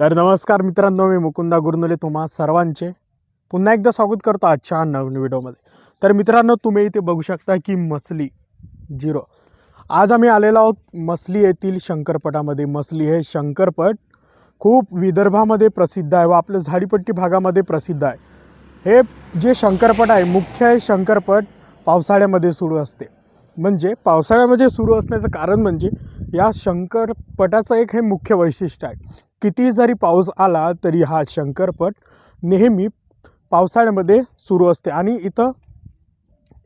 तर नमस्कार मित्रांनो मी मुकुंदा गुरनुले तुम्हा सर्वांचे. पुन्हा एकदा स्वागत करतो आजच्या नवीन व्हिडिओमध्ये. तर मित्रांनो तुम्ही इथे बघू शकता की मसली झिरो. आज आम्ही आलेलो आहोत मसली येथील शंकरपटामध्ये. मसली हे शंकरपट खूप विदर्भामध्ये प्रसिद्ध आहे व आपल्या झाडीपट्टी भागामध्ये प्रसिद्ध आहे. हे जे शंकरपट आहे मुख्य हे शंकरपट पावसाळ्यामध्ये सुरू असते. म्हणजे पावसाळ्यामध्ये सुरू असण्याचं कारण म्हणजे या शंकरपटाचं एक हे मुख्य वैशिष्ट्य आहे. किती जरी पाऊस आला तरी हा शंकरपट नेहमी पावसाळ्यामध्ये सुरू असते. आणि इथं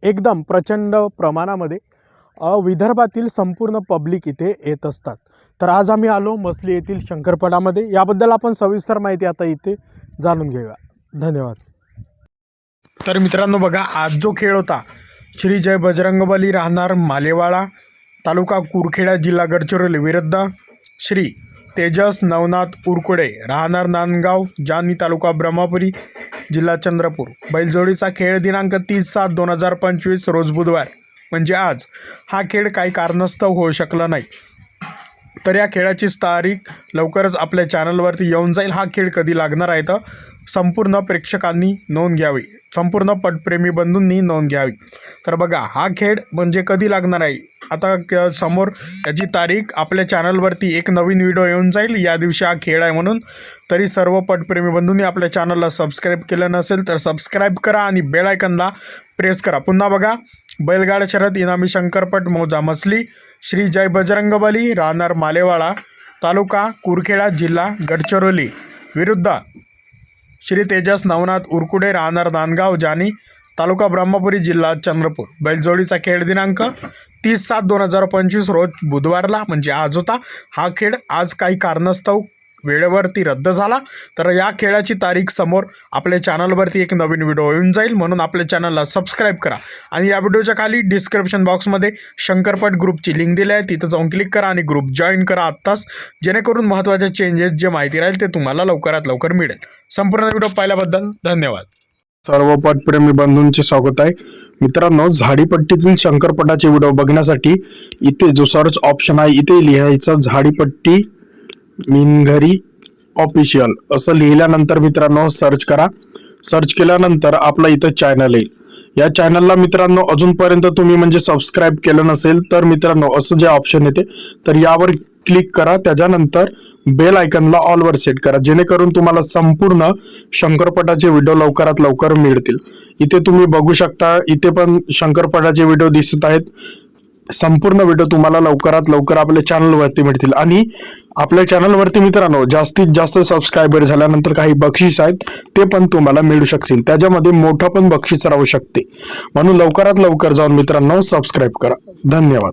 एकदम प्रचंड प्रमाणामध्ये विदर्भातील संपूर्ण पब्लिक इथे येत असतात. तर आज आम्ही आलो मसली येथील शंकरपटामध्ये. याबद्दल आपण सविस्तर माहिती आता इथे जाणून घेऊया. धन्यवाद. तर मित्रांनो बघा आज जो खेळ होता श्री जय बजरंगबली राहणार मालेवाडा तालुका कुरखेडा जिल्हा गडचिरोली. विरुद्ध श्री तेजस नवनाथ उरकुडे राहणार नांदगाव जानी तालुका ब्रह्मपुरी जिल्हा चंद्रपूर. बैलजोडीचा खेळ दिनांक तीस सात दोन हजार पंचवीस रोज बुधवार. म्हणजे आज. हा खेळ काही कारणास्तव होऊ शकला नाही. तर या खेळाची तारीख लवकरच आपल्या चॅनलवरती येऊन जाईल. हा खेळ कधी लागणार आहे तर संपूर्ण प्रेक्षकांनी नोंद घ्यावी. संपूर्ण पटप्रेमी बंधूंनी नोंद घ्यावी. तर बघा हा खेळ म्हणजे कधी लागणार आहे? आता समोर त्याची तारीख आपल्या चॅनलवरती एक नवीन व्हिडिओ येऊन जाईल. या दिवशी हा खेळ आहे म्हणून. तरी सर्व पटप्रेमी बंधूंनी आपल्या चॅनलला सबस्क्राईब केलं नसेल तर सबस्क्राईब करा आणि बेलायकनला प्रेस करा. पुन्हा बघा बैलगाड शरद इनामी शंकरपट मौजा मसली श्री जय बजरंगबली राहणार मालेवाडा तालुका कुरखेडा जिल्हा गडचिरोली. विरुद्ध श्री तेजस नवनाथ उरकुडे राहणार नांदगाव जानी तालुका ब्रह्मपुरी जिल्हा चंद्रपूर. बैलजोडीचा खेळ दिनांक तीस सात दोन हजार पंचवीस रोज बुधवारला म्हणजे आज होता. हा खेळ आज काही कारणास्तव वेळेवरती रद्द झाला. तर या खेळाची तारीख समोर आपल्या चॅनलवरती एक नवीन व्हिडिओ येऊन जाईल. म्हणून आपल्या चॅनलला सबस्क्राईब करा. आणि या व्हिडिओच्या खाली डिस्क्रिप्शन बॉक्समध्ये शंकरपट ग्रुपची लिंक दिली आहे. तिथं जाऊन क्लिक करा आणि ग्रुप जॉईन करा आत्ताच. जेणेकरून महत्त्वाचे चेंजेस जे माहिती राहील ते तुम्हाला लवकरात लवकर मिळेल. संपूर्ण व्हिडिओ पाहिल्याबद्दल धन्यवाद. सर्व पटप्रेमी बंधूंचे स्वागत आहे. मित्रांनो झाडीपट्टीतील शंकरपटाचे व्हिडिओ बघण्यासाठी इथे जो सर्च ऑप्शन आहे इथे लिहायचं झाडीपट्टी मिनघरी ऑफिशियल. असं लिहिल्यानंतर मित्रांनो सर्च करा. सर्च केल्यानंतर आपला इथं चॅनल येईल. या चॅनलला मित्रांनो अजूनपर्यंत तुम्ही म्हणजे सबस्क्राईब केलं नसेल तर मित्रांनो असं जे ऑप्शन येते तर यावर क्लिक करा. त्याच्यानंतर बेल आयकनला ऑलवर सेट करा. जेणेकरून तुम्हाला संपूर्ण शंकरपटाचे व्हिडिओ लवकरात लवकर मिळतील. इथे तुम्ही बघू शकता इथे पण शंकरपटाचे व्हिडिओ दिसत आहेत. संपूर्ण व्हिडिओ तुम्हाला लवकरात लवकर आपल्या चॅनलवरती मिळतील. आणि आपल्या चॅनलवरती मित्रांनो जास्तीत जास्त सबस्क्रायबर झाल्यानंतर काही बक्षीस आहेत ते पण तुम्हाला मिळू शकतील. त्याच्यामध्ये मोठं पण बक्षीस राहू शकते. म्हणून लवकरात लवकर जाऊन मित्रांनो सबस्क्राईब करा. धन्यवाद.